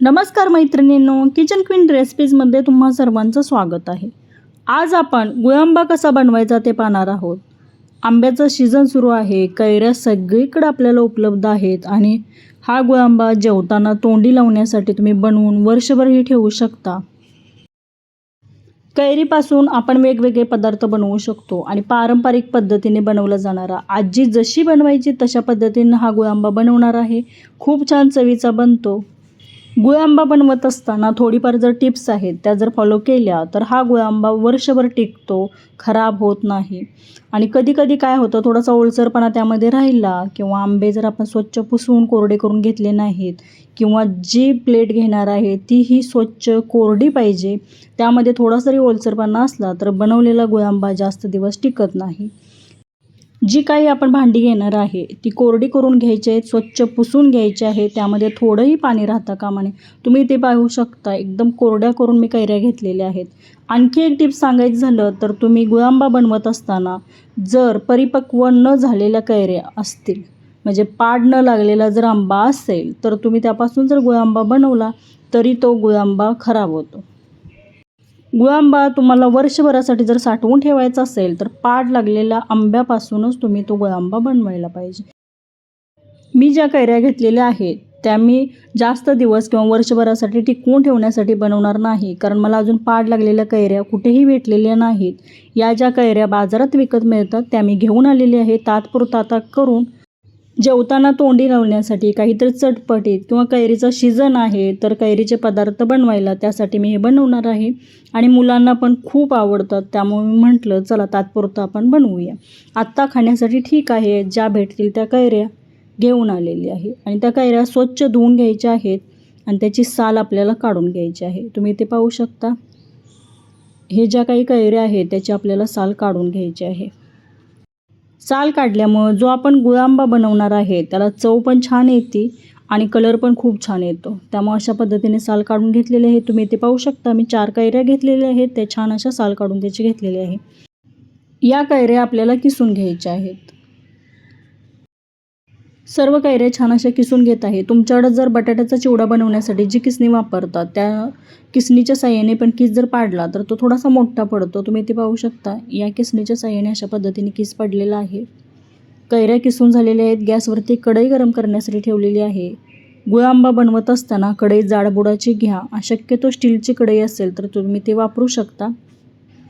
नमस्कार मैत्रिणींनो kitchen queen रेसिपीजमध्ये तुम्हा सर्वांचं स्वागत आहे. आज आपण गुळांबा कसा बनवायचा ते पाहणार आहोत. आंब्याचं सीझन सुरू आहे कैऱ्या सगळीकडे आपल्याला उपलब्ध आहेत आणि हा गुळांबा जेवताना तोंडी लावण्यासाठी तुम्ही बनवून वर्षभरही ठेवू शकता. कैरीपासून आपण वेगवेगळे पदार्थ बनवू शकतो आणि पारंपरिक पद्धतीने बनवला जाणारा आजी जशी बनवायची तशा पद्धतीनं हा गुळांबा बनवणार आहे. खूप छान चवीचा बनतो. गुळांबा बनवत असताना थोडीफार जर टिप्स आहेत त्या जर फॉलो केल्या तर हा गुळांबा वर्षभर टिकतो खराब होत नाही. आणि कधी कधी काय होतं थोडासा ओलसरपणा त्यामध्ये राहिला किंवा आंबे जर आपण स्वच्छ पुसवून कोरडे करून घेतले नाहीत किंवा जी प्लेट घेणार आहे तीही स्वच्छ कोरडी पाहिजे त्यामध्ये थोडासा जरी ओलसरपणा असला तर बनवलेला गुळांबा जास्त दिवस टिकत नाही. जी काही आपण भांडी घेणार आहे ती कोरडी करून घ्यायची आहेत स्वच्छ पुसून घ्यायची आहे त्यामध्ये थोडंही पाणी राहता कामा नये तुम्ही ते पाहू शकता एकदम कोरड्या करून मी कैऱ्या घेतलेल्या आहेत. आणखी एक टिप्स सांगायचं झालं तर तुम्ही गुळांबा बनवत असताना जर परिपक्व न झालेल्या कैऱ्या असतील म्हणजे पाड न लागलेला जर आंबा असेल तर तुम्ही त्यापासून जर गुळांबा बनवला तरी तो गुळांबा खराब होतो. गुळांबा तुम्हाला वर्षभरासाठी जर साठवून ठेवायचा असेल तर पाड लागलेल्या आंब्यापासूनच तुम्ही तो गुळांबा बनवायला पाहिजे. मी ज्या कैऱ्या घेतलेल्या आहेत त्या मी जास्त दिवस किंवा वर्षभरासाठी टिकवून ठेवण्यासाठी बनवणार नाही कारण मला अजून पाड लागलेल्या कैऱ्या कुठेही भेटलेल्या नाहीत. या ज्या कैऱ्या बाजारात विकत मिळतात त्या मी घेऊन आलेली आहे. तात्पुरता आता करून जेवताना तोंडी लावण्यासाठी काहीतरी चटपटीत किंवा कैरीचा सीझन आहे तर कैरीचे पदार्थ बनवायला त्यासाठी मी हे बनवणार आहे. आणि मुलांना पण खूप आवडतात त्यामुळे मी म्हटलं चला तात्पुरतं आपण बनवूया. आत्ता खाण्यासाठी ठीक आहे ज्या भेटतील त्या कैऱ्या घेऊन आलेली आहे. आणि त्या कैऱ्या स्वच्छ धुवून घ्यायच्या आहेत आणि त्याची साल आपल्याला काढून घ्यायची आहे. तुम्ही ते पाहू शकता. हे ज्या काही कैऱ्या आहेत त्याची आपल्याला साल काढून घ्यायची आहे. साल काढल्यामुळं जो आपण गुळांबा बनवणार आहे त्याला चव पण छान येते आणि कलर पण खूप छान येतो. त्यामुळे अशा पद्धतीने साल काढून घेतलेले आहे. तुम्ही ते पाहू शकता मी चार कैऱ्या घेतलेल्या आहेत. त्या छान अशा साल काढून त्याची घेतलेली आहे. या कैऱ्या आपल्याला किसून घ्यायच्या आहेत. सर्व कैऱ्या छान अशा किसून घेत आहे. तुमच्याकडं जर बटाट्याचा चिवडा बनवण्यासाठी जी किसणी वापरतात त्या किसणीच्या साह्याने पण किस जर पाडला तर तो थोडासा मोठा पडतो. तुम्ही ते पाहू शकता. या किसणीच्या साह्याने अशा पद्धतीने किस पडलेला आहे. कैऱ्या किसून झालेल्या आहेत. गॅसवरती कढई गरम करण्यासाठी ठेवलेली आहे. गुळांबा बनवत असताना कढई जाडबुडाची घ्या. शक्यतो स्टीलची कढई असेल तर तुम्ही ते वापरू शकता.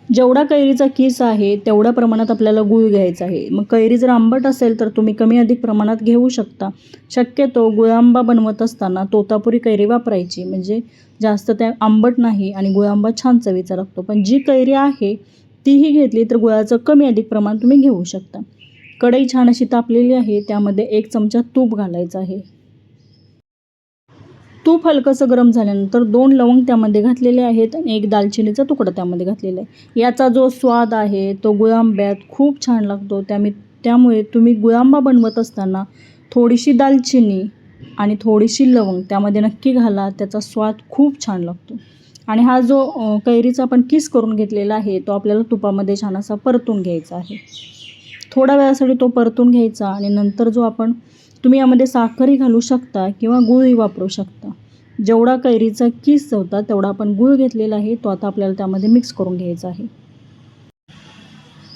जेवढा कैरीचा किस आहे तेवढ्या प्रमाणात आपल्याला गूळ घ्यायचा आहे. मग कैरी जर आंबट असेल तर तुम्ही कमी अधिक प्रमाणात घेऊ शकता. शक्यतो गुळांबा बनवत असताना तोतापुरी कैरी वापरायची. म्हणजे जास्त त्या आंबट नाही आणि गुळांबा छान चवीचा लागतो. पण जी कैरी आहे तीही घेतली तर गुळाचं कमी अधिक प्रमाण तुम्ही घेऊ शकता. कढई छान अशी तापलेली आहे त्यामध्ये एक चमचा तूप घालायचं आहे. तूप हलकंसं गरम झाल्यानंतर दोन लवंग त्यामध्ये घातलेले आहेत आणि एक दालचिनीचा तुकडा त्यामध्ये घातलेला आहे. याचा जो स्वाद आहे तो गुळांब्यात खूप छान लागतो. त्यामुळे त्यामुळे तुम्ही गुळांबा बनवत असताना थोडीशी दालचिनी आणि थोडीशी लवंग त्यामध्ये नक्की घाला. त्याचा स्वाद खूप छान लागतो. आणि हा जो कैरीचा आपण किस करून घेतलेला आहे तो आपल्याला तुपामध्ये छान असा परतून घ्यायचा आहे. थोड्या वेळासाठी तो परतून घ्यायचा आणि नंतर जो आपण तुम्ही यामध्ये साखरही घालू शकता किंवा गूळही वापरू शकता. जेवढा कैरीचा किस होता तेवढा आपण गूळ घेतलेला आहे. तो आता आपल्याला त्यामध्ये मिक्स करून घ्यायचा आहे.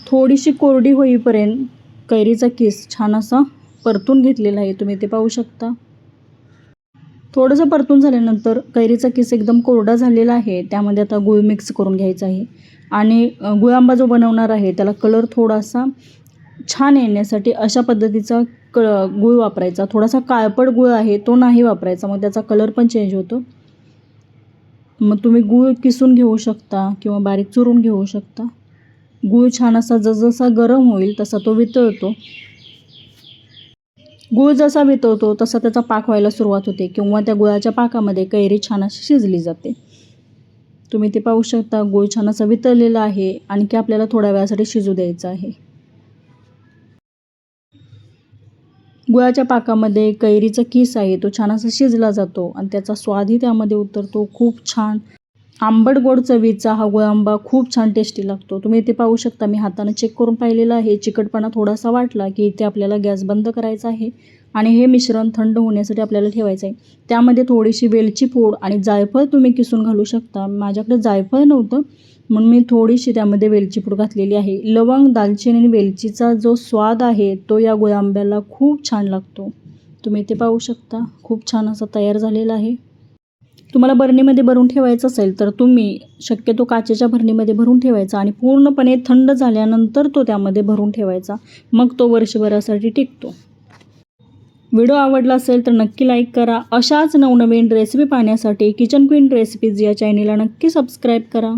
थोडीशी कोरडी होईपर्यंत कैरीचा किस छान असा परतून घेतलेला आहे. तुम्ही ते पाहू शकता. थोडंसं परतून झाल्यानंतर कैरीचा किस एकदम कोरडा झालेला आहे. त्यामध्ये आता गुळ मिक्स करून घ्यायचा आहे. आणि गुळ गुळांबा जो बनवणार आहे त्याला कलर थोडासा छान येण्यासाठी अशा पद्धतीचा क गूळ वापरायचा. थोडासा काळपट गूळ आहे तो नाही वापरायचा. मग त्याचा कलर पण चेंज होतो. मग तुम्ही गूळ किसून घेऊ शकता किंवा बारीक चुरून घेऊ शकता. गूळ छान असा जसजसा गरम होईल तसा तो वितळतो. गूळ जसा वितळतो तसा त्याचा पाक व्हायला सुरुवात होते किंवा त्या गुळाच्या पाकामध्ये कैरी छान अशी शिजली जाते. तुम्ही ते पाहू शकता गूळ छान असा वितळलेला आहे. आणखी आपल्याला थोड्या वेळासाठी शिजू द्यायचं आहे. गुळाच्या पाकामध्ये कैरीचा किस आहे तो छान असा शिजला जातो आणि त्याचा स्वादही त्यामध्ये उतरतो. खूप छान. आंबट गोड चवीचा हा गुळांबा खूप छान टेस्टी लागतो. तुम्ही इथे पाहू शकता मी हाताने चेक करून पाहिलेला आहे. चिकटपणा थोडासा वाटला की इथे आपल्याला गॅस बंद करायचा आहे आणि हे मिश्रण थंड होण्यासाठी आपल्याला ठेवायचं आहे. त्यामध्ये थोडीशी वेलची पूड आणि जायफळ तुम्ही किसून घालू शकता. माझ्याकडे जायफळ नव्हतं. म्हणून मी थोडीशी त्यामध्ये वेलची पूड घातलेली आहे. लवंग दालचिनी आणि वेलचीचा जो स्वाद आहे तो या गुळांब्याला खूप छान लागतो. तुम्ही ते पाहू शकता खूप छान असा तयार झालेला आहे. तुम्हाला बरणीमध्ये भरून ठेवायचं असेल तर तुम्ही शक्यतो काचेच्या भरणीमध्ये भरून ठेवायचा आणि पूर्णपणे थंड झाल्यानंतर तो त्यामध्ये भरून ठेवायचा. मग तो वर्षभरासाठी टिकतो. व्हिडिओ आवडला असेल तर नक्की लाईक करा. अशाच नवनवीन रेसिपी पाहण्यासाठी किचन क्वीन रेसिपीज या चॅनेलला नक्की सबस्क्राईब करा.